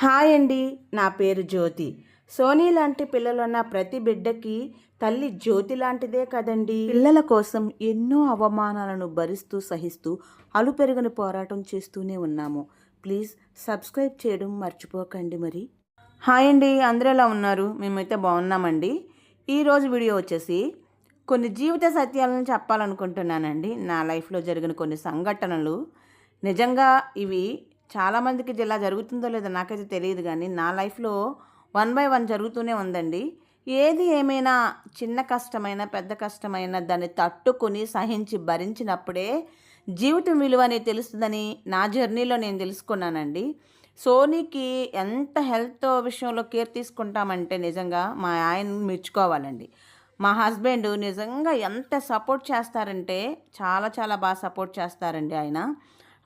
Hi అండి నా పేరు జ్యోతి. సోనీ లాంటి పిల్లలున్న ప్రతి బిడ్డకి తల్లి జ్యోతి లాంటిదే కదండి. పిల్లల కోసం ఎన్నో అవమానాలను భరిస్తూ సహిస్తూ అలుపెరుగని పోరాటం చేస్తూనే ఉన్నాము. ప్లీజ్ సబ్స్క్రైబ్ చేయడం మర్చిపోకండి మరి. హాయ్ అండి అందరూ ఎలా ఉన్నారు? మేమైతే బాగున్నామండి. ఈరోజు వీడియో వచ్చేసి కొన్ని జీవిత సత్యాలను చెప్పాలనుకుంటున్నానండి. నా లైఫ్లో జరిగిన కొన్ని సంఘటనలు. నిజంగా ఇవి చాలామందికి ఇలా జరుగుతుందో లేదో నాకైతే తెలియదు కానీ నా లైఫ్లో వన్ బై వన్ జరుగుతూనే ఉందండి. ఏది ఏమైనా చిన్న కష్టమైన పెద్ద కష్టమైన దాన్ని తట్టుకొని సహించి భరించినప్పుడే జీవితం విలువ అనేది తెలుస్తుందని నా జర్నీలో నేను తెలుసుకున్నానండి. సోనీకి ఎంత హెల్త్ విషయంలో కేర్ తీసుకుంటామంటే నిజంగా మా ఆయన మెచ్చుకోవాలండి. మా హస్బెండ్ నిజంగా ఎంత సపోర్ట్ చేస్తారంటే చాలా చాలా బాగా సపోర్ట్ చేస్తారండి ఆయన.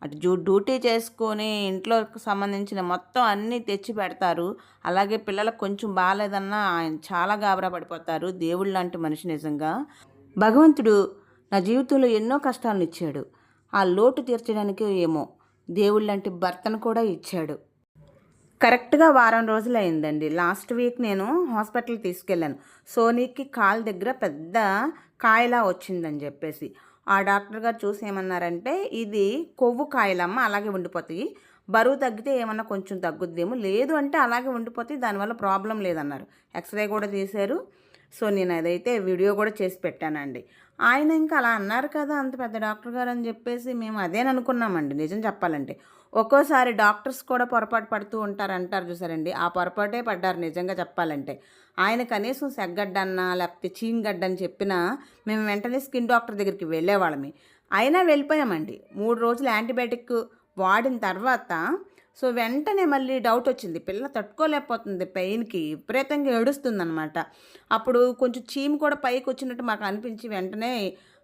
అటు డ్యూటీ చేసుకొని ఇంట్లో సంబంధించిన మొత్తం అన్నీ తెచ్చి పెడతారు. అలాగే పిల్లలకు కొంచెం బాగాలేదన్నా ఆయన చాలా గాబరా పడిపోతారు. దేవుడు లాంటి మనిషి నిజంగా. భగవంతుడు నా జీవితంలో ఎన్నో కష్టాలను ఇచ్చాడు. ఆ లోటు తీర్చడానికి ఏమో దేవుళ్ళంటి భర్తను కూడా ఇచ్చాడు. కరెక్ట్గా వారం రోజులు అయిందండి లాస్ట్ వీక్ నేను హాస్పిటల్ తీసుకెళ్ళాను. సోనీకి కాలు దగ్గర పెద్ద కాయలా వచ్చిందని చెప్పేసి. ఆ డాక్టర్ గారు చూసి ఏమన్నారంటే ఇది కొవ్వు కాయలమ్మ అలాగే ఉండిపోతాయి. బరువు తగ్గితే ఏమన్నా కొంచెం తగ్గుద్దేమో. లేదు అంటే అలాగే ఉండిపోతాయి. దానివల్ల ప్రాబ్లం లేదన్నారు. ఎక్స్రే కూడా తీశారు. సో నేను అదైతే వీడియో కూడా చేసి పెట్టానండి. ఆయన ఇంకా అలా అన్నారు కదా అంత పెద్ద డాక్టర్ గారు అని చెప్పేసి మేము అదేననుకున్నామండి నిజం చెప్పాలంటే. ఒక్కోసారి డాక్టర్స్ కూడా పొరపాటు పడుతూ ఉంటారు అంటారు చూసారండి. ఆ పొరపాటే పడ్డారు నిజంగా చెప్పాలంటే. ఆయన కనీసం సెగ్గడ్డన్నా లేకపోతే చీంగడ్డ అని చెప్పినా మేము వెంటనే స్కిన్ డాక్టర్ దగ్గరికి వెళ్ళేవాళ్ళమే. అయినా వెళ్ళిపోయామండి. మూడు రోజులు యాంటీబయాటిక్ వాడిన తర్వాత సో వెంటనే మళ్ళీ డౌట్ వచ్చింది. పిల్ల తట్టుకోలేకపోతుంది. పెయిన్కి విపరీతంగా ఏడుస్తుందనమాట అప్పుడు కొంచెం చీమ్ కూడా పైకి వచ్చినట్టు మాకు అనిపించి వెంటనే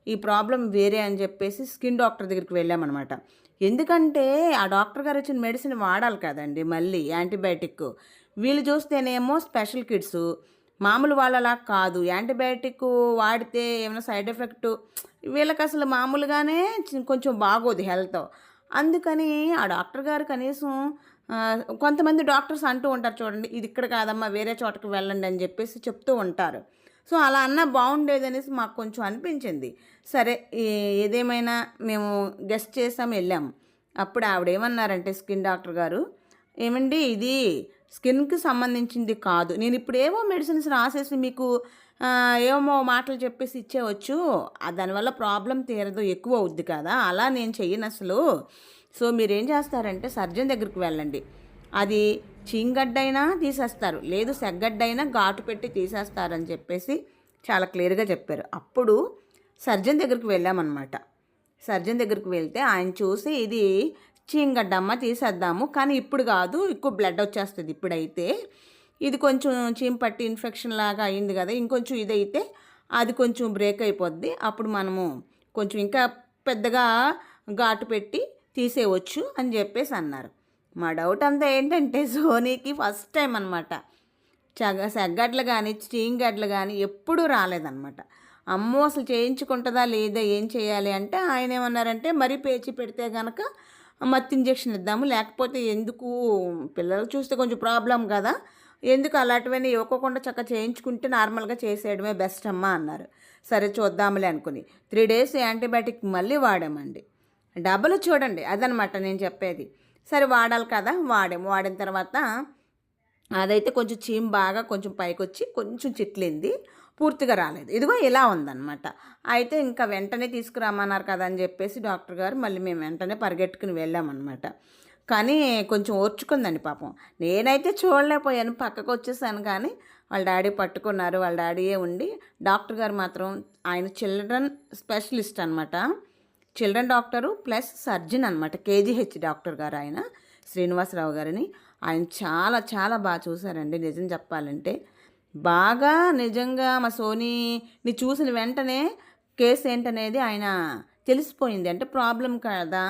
ఈ ప్రాబ్లం వేరే అని చెప్పేసి స్కిన్ డాక్టర్ దగ్గరికి వెళ్ళామన్నమాట. ఎందుకంటే ఆ డాక్టర్ గారు ఇచ్చిన మెడిసిన్ వాడాలి కదండి మళ్ళీ యాంటీబయాటిక్ వీళ్ళు చూస్తేనేమో స్పెషల్ కిడ్స్ మామూలు వాళ్ళలా కాదు. యాంటీబయాటిక్ వాడితే ఏమైనా సైడ్ ఎఫెక్ట్ వీళ్ళకి అసలు మామూలుగానే కొంచెం బాగోదు హెల్త్ అందుకని ఆ డాక్టర్ గారు కనీసం కొంతమంది డాక్టర్స్ అంటూ ఉంటారు చూడండి ఇది ఇక్కడ కాదమ్మా వేరే చోటకి వెళ్ళండి అని చెప్పేసి చెప్తూ ఉంటారు. సో అలా అన్నా బాగుండేదనేసి మాకు కొంచెం అనిపించింది. సరే ఏదేమైనా మేము గెస్ట్ చేసాము వెళ్ళాము అప్పుడు ఆవిడ ఏమన్నారంటే స్కిన్ డాక్టర్ గారు ఏమండి ఇది స్కిన్కి సంబంధించింది కాదు. నేను ఇప్పుడు ఏవో మెడిసిన్స్ రాసేసి మీకు ఏమో మాటలు చెప్పేసి ఇచ్చేవచ్చు. దానివల్ల ప్రాబ్లం తీరదు ఎక్కువ అవుద్ది కదా. అలా నేను చెయ్యను అసలు. సో మీరేం చేస్తారంటే సర్జన్ దగ్గరికి వెళ్ళండి. అది చీంగడ్డైనా తీసేస్తారు లేదు సెగ్గడ్డైనా ఘాటు పెట్టి తీసేస్తారని చెప్పేసి చాలా క్లియర్గా చెప్పారు. అప్పుడు సర్జన్ దగ్గరికి వెళ్ళామన్నమాట. సర్జన్ దగ్గరికి వెళ్తే ఆయన చూసి ఇది చీంగడ్డమ్మ తీసేద్దాము. కానీ ఇప్పుడు కాదు ఎక్కువ బ్లడ్ వచ్చేస్తుంది ఇప్పుడైతే. ఇది కొంచెం చీంపట్టి ఇన్ఫెక్షన్ లాగా అయింది కదా ఇంకొంచెం ఇదైతే అది కొంచెం బ్రేక్ అయిపోద్ది. అప్పుడు మనము కొంచెం ఇంకా పెద్దగా ఘాటు పెట్టి తీసేయవచ్చు అని చెప్పేసి అన్నారు. మా డౌట్ అంతా ఏంటంటే సోనీకి ఫస్ట్ టైం అనమాట చగ సెగ్గడ్లు కానీ చీంగడ్లు కానీ ఎప్పుడూ రాలేదన్నమాట. అమ్మో అసలు చేయించుకుంటుందా లేదా ఏం చేయాలి అంటే ఆయన ఏమన్నారంటే మరీ పేచి పెడితే కనుక మత్తు ఇంజెక్షన్ ఇద్దాము. లేకపోతే ఎందుకు? పిల్లలు చూస్తే కొంచెం ప్రాబ్లం కదా. ఎందుకు అలాంటివన్నీ ఇవ్వకుండా చక్క చేయించుకుంటే నార్మల్గా చేసేయడమే బెస్ట్ అమ్మా అన్నారు. సరే చూద్దాములే అనుకుని. త్రీ డేస్ యాంటీబయాటిక్ మళ్ళీ వాడామండి. డబ్బులు చూడండి. అదనమాట నేను చెప్పేది. సరే వాడాలి కదా వాడాము. వాడిన తర్వాత అదైతే కొంచెం చీమ్ బాగా కొంచెం పైకి వచ్చి కొంచెం చిట్లింది. పూర్తిగా రాలేదు. ఇదిగో ఇలా ఉందన్నమాట. అయితే ఇంకా వెంటనే తీసుకురామన్నారు కదా అని చెప్పేసి డాక్టర్ గారు మళ్ళీ మేము వెంటనే పరిగెట్టుకుని వెళ్ళామన్నమాట. కానీ కొంచెం ఓర్చుకుందండి పాపం. నేనైతే చూడలేకపోయాను పక్కకు వచ్చేసాను కానీ వాళ్ళ డాడీ పట్టుకున్నారు. వాళ్ళ డాడీయే ఉండి డాక్టర్ గారు మాత్రం ఆయన చిల్డ్రన్ స్పెషలిస్ట్ అనమాట చిల్డ్రన్ డాక్టరు ప్లస్ సర్జన్ అనమాట కేజీహెచ్ డాక్టర్ గారు ఆయన శ్రీనివాసరావు గారిని. ఆయన చాలా చాలా బాగా చూశారండి నిజం చెప్పాలంటే బాగా నిజంగా మా సోనీని చూసిన వెంటనే కేసు ఏంటనేది ఆయన తెలిసిపోయింది. అంటే ప్రాబ్లం కదా?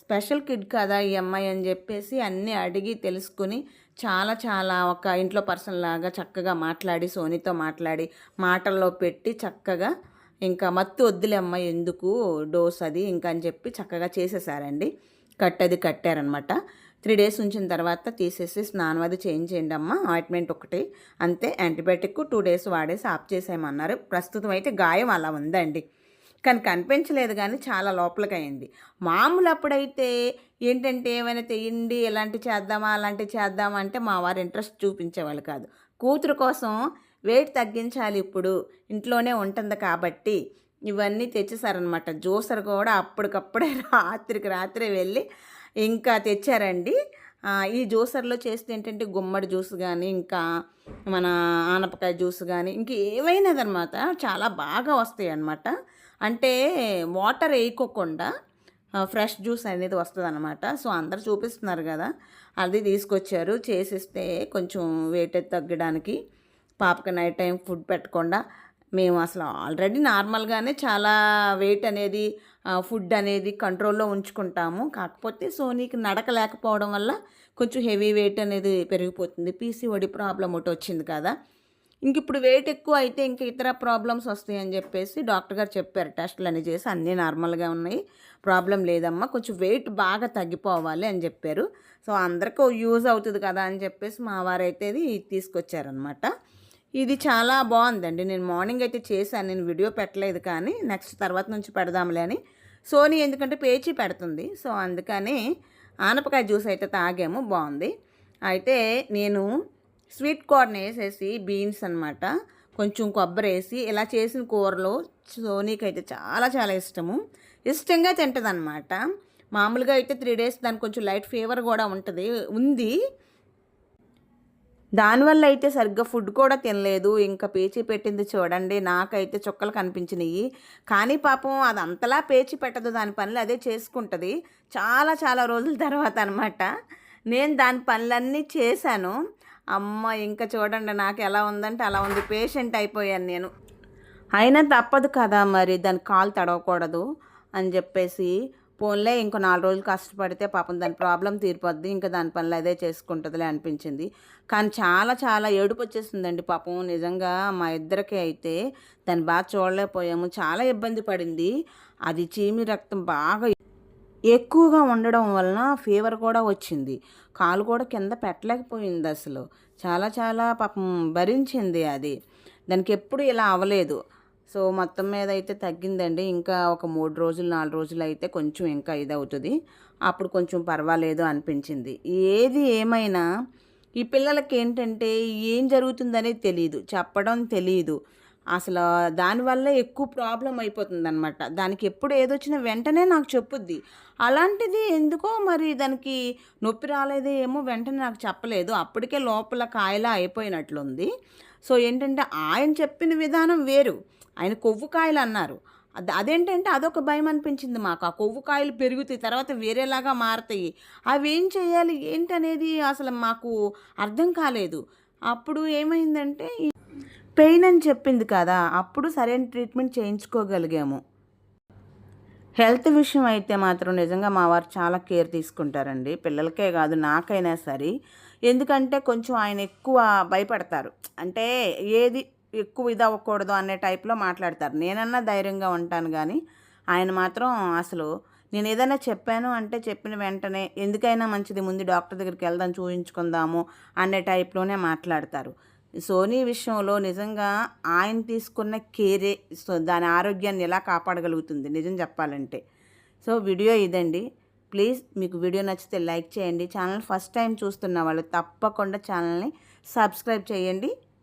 స్పెషల్ కిడ్ కదా ఈ అమ్మాయి అని చెప్పేసి అన్నీ అడిగి తెలుసుకుని చాలా చాలా ఒక ఇంట్లో పర్సన్ లాగా చక్కగా మాట్లాడి సోనీతో మాట్లాడి మాటల్లో పెట్టి చక్కగా ఇంకా మత్తు వద్దులే అమ్మాయి ఎందుకు డోస్ అది ఇంకా అని చెప్పి చక్కగా చేసేసారండి. కట్టది కట్టారనమాట త్రీ డేస్ ఉంచిన తర్వాత తీసేసి స్నానం అది చేంజ్ చేయండి అమ్మ. ఆయింట్మెంట్ ఒకటి. అంతే. యాంటీబయాటిక్ టూ డేస్ వాడేసి ఆఫ్ చేసేయమన్నారు. ప్రస్తుతం అయితే గాయం అలా ఉందండి. కానీ కనిపించలేదు కానీ చాలా లోపలికి అయింది మామూలు అప్పుడైతే ఏంటంటే ఏమైనా తెయండి ఎలాంటి చేద్దామా అలాంటివి చేద్దామా అంటే మా వారు ఇంట్రెస్ట్ చూపించేవాళ్ళు కాదు. కూతురు కోసం వెయిట్ తగ్గించాలి ఇప్పుడు. ఇంట్లోనే ఉంటుంది కాబట్టి ఇవన్నీ తెచ్చేసారనమాట జ్యూసర్ కూడా అప్పటికప్పుడే రాత్రికి రాత్రి వెళ్ళి ఇంకా తెచ్చారండి. ఈ జ్యూసర్లో చేస్తే ఏంటంటే గుమ్మడి జ్యూస్ కానీ ఇంకా మన ఆనపకాయ జ్యూస్ కానీ ఇంక ఏవైనదనమాట చాలా బాగా వస్తాయి అన్నమాట అంటే వాటర్ వేయకోకుండా ఫ్రెష్ జ్యూస్ అనేది వస్తుంది అనమాట సో అందరు చూపిస్తున్నారు కదా అది తీసుకొచ్చారు. చేసిస్తే కొంచెం వెయిట్ తగ్గడానికి పాపకి నైట్ టైం ఫుడ్ పెట్టకుండా మేము అసలు ఆల్రెడీ నార్మల్గానే చాలా వెయిట్ అనేది ఫుడ్ అనేది కంట్రోల్లో ఉంచుకుంటాము. కాకపోతే సోనీకి నడక లేకపోవడం వల్ల కొంచెం హెవీ వెయిట్ అనేది పెరిగిపోతుంది. పీసీఓడి ప్రాబ్లం ఒకటి వచ్చింది కదా. ఇంక ఇప్పుడు వెయిట్ ఎక్కువ అయితే ఇంక ఇతర ప్రాబ్లమ్స్ వస్తాయని చెప్పేసి డాక్టర్ గారు చెప్పారు. టెస్టులు అని చేసి అన్నీ నార్మల్గా ఉన్నాయి. ప్రాబ్లం లేదమ్మా. కొంచెం వెయిట్ బాగా తగ్గిపోవాలి అని చెప్పారు. సో అందరికీ యూజ్ అవుతుంది కదా అని చెప్పేసి మా వారైతే ఇది తీసుకొచ్చారనమాట ఇది చాలా బాగుందండి. నేను మార్నింగ్ అయితే చేశాను. నేను వీడియో పెట్టలేదు కానీ నెక్స్ట్ తర్వాత నుంచి పెడదాంలే అని. సోనీ ఎందుకంటే పేచి పెడుతుంది. సో అందుకని ఆనపకాయ జ్యూస్ అయితే తాగాము. బాగుంది. అయితే నేను స్వీట్ కార్న్ వేసేసి బీన్స్ అనమాట కొంచెం కొబ్బరి వేసి ఇలా చేసిన కూరలో సోనీకి అయితే చాలా చాలా ఇష్టము. ఇష్టంగా తింటుంది అనమాట మామూలుగా అయితే త్రీ డేస్ దానికి కొంచెం లైట్ ఫీవర్ కూడా ఉంటుంది. ఉంది. దానివల్ల అయితే సరిగ్గా ఫుడ్ కూడా తినలేదు. ఇంకా పేచీ పెట్టింది చూడండి. నాకైతే చుక్కలు కనిపించినాయి కానీ పాపం అది అంతలా పేచి పెట్టదు. దాని పనులు అదే చేసుకుంటుంది. చాలా చాలా రోజుల తర్వాత అనమాట నేను దాని పనులన్నీ చేశాను. అమ్మ ఇంకా చూడండి నాకు ఎలా ఉందంటే అలా ఉంది. పేషెంట్ అయిపోయాను నేను. అయినా తప్పదు కదా మరి. దాని కాలు తడవకూడదు అని చెప్పేసి పోన్లే ఇంకో నాలుగు రోజులు కష్టపడితే పాపం దాని ప్రాబ్లం తీరిపోద్ది ఇంకా దాని పనులు అదే చేసుకుంటుందిలే అనిపించింది. కానీ చాలా చాలా ఏడుపు వచ్చేసిందండి పాపం. నిజంగా మా ఇద్దరికి అయితే దాన్ని బాగా చూడలేకపోయాము. చాలా ఇబ్బంది పడింది. అది చీమి రక్తం బాగా ఎక్కువగా ఉండడం వలన ఫీవర్ కూడా వచ్చింది. కాలు కూడా కింద పెట్టలేకపోయింది అసలు. చాలా చాలా పాపం భరించింది అది. దానికి ఎప్పుడు ఇలా అవ్వలేదు. సో మొత్తం మీద అయితే తగ్గిందండి. ఇంకా ఒక మూడు రోజులు నాలుగు రోజులు అయితే కొంచెం ఇంకా ఇది అవుతుంది అప్పుడు కొంచెం పర్వాలేదు అనిపించింది. ఏది ఏమైనా ఈ పిల్లలకి ఏంటంటే ఏం జరుగుతుందనేది తెలియదు చెప్పడం తెలియదు అసలు దానివల్ల ఎక్కువ ప్రాబ్లం అయిపోతుంది అనమాట దానికి ఎప్పుడు ఏదొచ్చినా వెంటనే నాకు చెప్పుద్ది. అలాంటిది ఎందుకో మరి దానికి నొప్పి రాలేదే ఏమో వెంటనే నాకు చెప్పలేదు. అప్పటికే లోపల కాయలా అయిపోయినట్లుంది. సో ఏంటంటే ఆయన చెప్పిన విధానం వేరు. ఆయన కొవ్వు కాయలు అన్నారు అదేంటంటే అదొక భయం అనిపించింది మాకు. ఆ కొవ్వు కాయలు పెరుగుతాయి తర్వాత వేరేలాగా మారుతాయి. అవి ఏం చేయాలి? ఏంటనేది అసలు మాకు అర్థం కాలేదు. అప్పుడు ఏమైందంటే పెయిన్ అని చెప్పింది కదా అప్పుడు సరైన ట్రీట్మెంట్ చేయించుకోగలిగాము. హెల్త్ విషయం అయితే మాత్రం నిజంగా మా వారు చాలా కేర్ తీసుకుంటారండి. పిల్లలకే కాదు నాకైనా సరే. ఎందుకంటే కొంచెం ఆయన ఎక్కువ భయపడతారు. అంటే ఏది ఎక్కువ ఇది అవ్వకూడదు అనే టైప్లో మాట్లాడతారు. నేనన్నా ధైర్యంగా ఉంటాను కానీ ఆయన మాత్రం అసలు నేను ఏదైనా చెప్పాను అంటే చెప్పిన వెంటనే ఎందుకైనా మంచిది ముందు డాక్టర్ దగ్గరికి వెళ్దాం చూపించుకుందాము అనే టైప్లోనే మాట్లాడతారు. సోనీ విషయంలో నిజంగా ఆయన తీసుకున్న కేరే సో దాని ఆరోగ్యాన్ని ఎలా కాపాడగలుగుతుంది నిజం చెప్పాలంటే. సో వీడియో ఇదండి. ప్లీజ్ మీకు వీడియో నచ్చితే లైక్ చేయండి. ఛానల్ ఫస్ట్ టైం చూస్తున్న వాళ్ళు తప్పకుండా ఛానల్ని సబ్స్క్రైబ్ చేయండి.